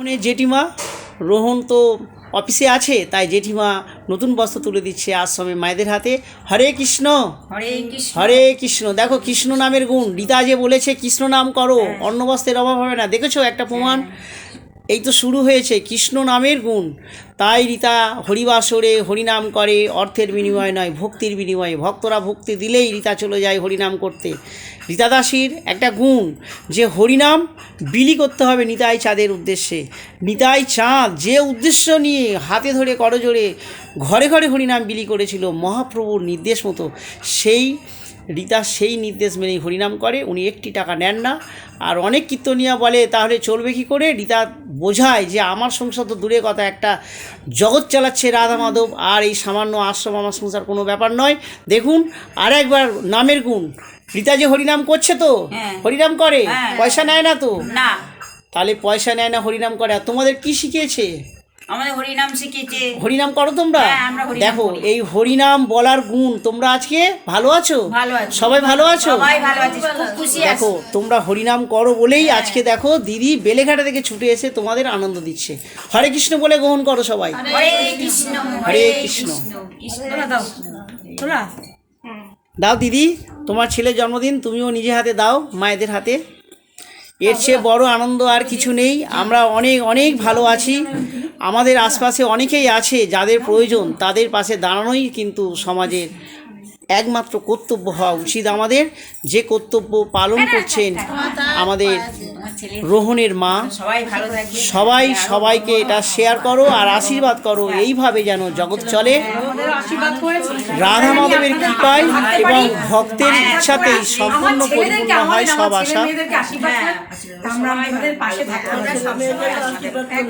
রোহনের জেঠিমা রোহন তো অফিসে আছে তাই জেঠিমা নতুন বস্ত্র তুলে দিচ্ছে আশ্রমে মায়েদের হাতে। হরে কৃষ্ণ। হরে কৃষ্ণ। হরে কৃষ্ণ। দেখো কৃষ্ণ নামের গুণ। রীতা যে বলেছে কৃষ্ণ নাম করো। অন্ন বস্ত্রের অভাব হবে না। দেখেছ একটা প্রমাণ? এই তো শুরু হয়েছে, কৃষ্ণ নামের গুণ। তাই রীতা হরিবাসরে হরিনাম করে, অর্থের বিনিময় নয়, ভক্তির বিনিময়ে। ভক্তরা ভক্তি দিলেই রীতা চলে যায় হরিনাম করতে। রীতা দাসীর একটা গুণ, যে হরিনাম বিলি করতে হবে নিতাই চাঁদের উদ্দেশ্যে। নিতাই চাঁদ, যে উদ্দেশ্য নিয়ে হাতে ধরে করজোড়ে ঘরে ঘরে হরিনাম বিলি করেছিল মহাপ্রভুর নির্দেশ মতো, সেই রীতা সেই নির্দেশ মেনেই হরিনাম করে উনি একটি টাকা নেন না। আর অনেক কীর্তনিয়া বলে তাহলে চলবে কি করে? রীতা বোঝায় যে আমার সংসার তো দূরে কথা একটা জগৎ চালাচ্ছে রাধা মাধব আর এই সামান্য আশ্রম আমার সংসার কোনো ব্যাপার নয়। দেখুন আর একবার নামের গুণ। রীতা যে হরিনাম করছে তো হ্যাঁ। হরিনাম করে হ্যাঁ। পয়সা নেয় না তো? না। তাহলে পয়সা নেয় না হরিনাম করে। আর তোমাদের কি শিখিয়েছে? আমাদের হরিনাম শিখেছে। হরিনাম করো তোমরা? হ্যাঁ, দেখো এই হরিনাম বলার গুণ তোমরা আজকে ভালো আছো? ভালো আছি। সবাই ভালো আছো? সবাই ভালো আছে খুব খুশি দেখো তোমরা হরিনাম করো বলেই হ্যাঁ। আজকে দেখো দিদি বেলেঘাটা থেকে ছুটে এসে তোমাদের আনন্দ দিচ্ছে। হরে কৃষ্ণ বলে গ্রহণ করো সবাই। হরে কৃষ্ণ হরে কৃষ্ণ। দাও দিদি তোমার ছেলের জন্মদিন তুমিও নিজে হাতে দাও মায়েদের হাতে। এর চেয়ে বড় আনন্দ আর কিছু নেই। আমরা অনেক অনেক ভালো আছি। আমাদের আশপাশে অনেকেই আছে যাদের প্রয়োজন, তাদের পাশে দাঁড়ানোই কিন্তু সমাজের একমাত্র কর্তব্য হওয়া উচিত আমাদের। যে কর্তব্য পালন করছেন আমাদের রোহনের মা সবাই ভালো থাকবে। সবাই সবাইকে এটা শেয়ার করো আর আশীর্বাদ করো এইভাবে যেন জগৎ চলে। রাধা মাধবের কৃপায় এবং ভক্তের ইচ্ছাতেই সম্পূর্ণ পরিপূর্ণ হয় সব আশা।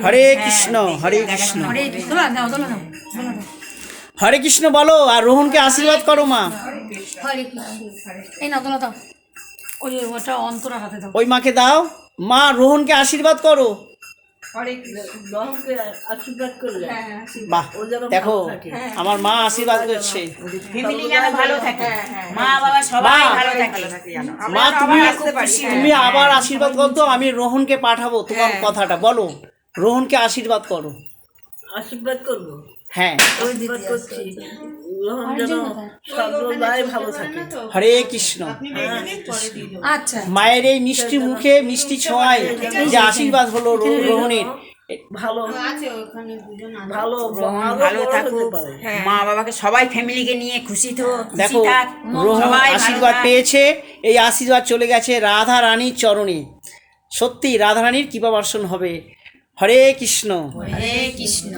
হরে কৃষ্ণ হরে কৃষ্ণ। হরে কৃষ্ণ। বলো আর রোহনকে আশীর্বাদ করো মা। হরে কৃষ্ণ এই না তোলা দাও। ওই ওটা অন্তরা হাতে দাও। ওই মাকে দাও। মা রোহনকে আশীর্বাদ করো। বাহ দেখো আমার মা আশীর্বাদ করছে। মা বাবা সবাই মা। ভালো থাকে মা তুমি তুমি আবার আশীর্বাদ করো তো আমি রোহনকে পাঠাবো তোমার কথাটা বলো। রোহনকে আশীর্বাদ করো। আশীর্বাদ করব? হ্যাঁ। আশীর্বাদ করছি। গ্রহণ যেন সর্বদাই ভালো থাকে। হরে কৃষ্ণ। আচ্ছা। মায়ের এই মিষ্টি মুখে মিষ্টি ছোঁয়ায় যে আশীর্বাদ হলো রো- রোহনের। ভালো। ভালো ভালো থাকুক। মা বাবাকে সবাই ফ্যামিলিকে নিয়ে খুশি তো দেখো সবাই আশীর্বাদ পেয়েছে। এই আশীর্বাদ চলে গেছে রাধা রানীর চরণে। সত্যি রাধা রানীর কৃপা বর্ষণ হবে হরে কৃষ্ণ হরে কৃষ্ণ।